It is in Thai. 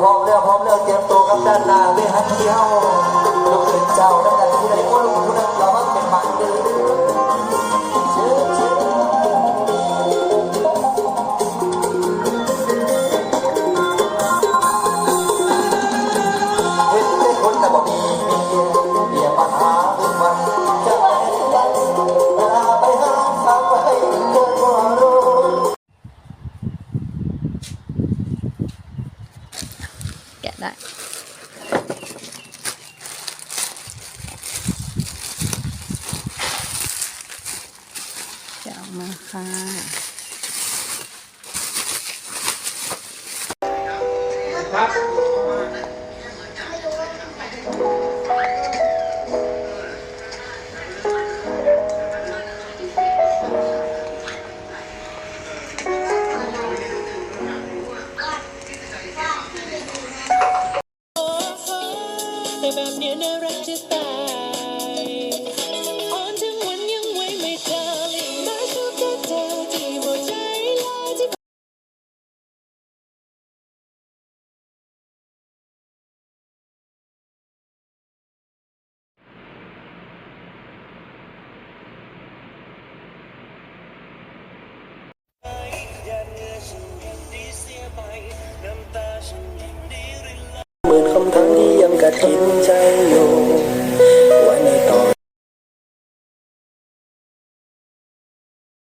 พร้อมแล้วพร้อมแล้วเตรียมตัวกับด้านหน้าเวหันเดียวลูกเป็นเจ้า ได้จะออกมาค่ะ แต่แบบเนี้ยน่ารักจะตายอ่อนทั้งวันยังไว้ไม่จางมาชอบแต่เธอที่หัวใจลอยที่หมื่นคำถามที่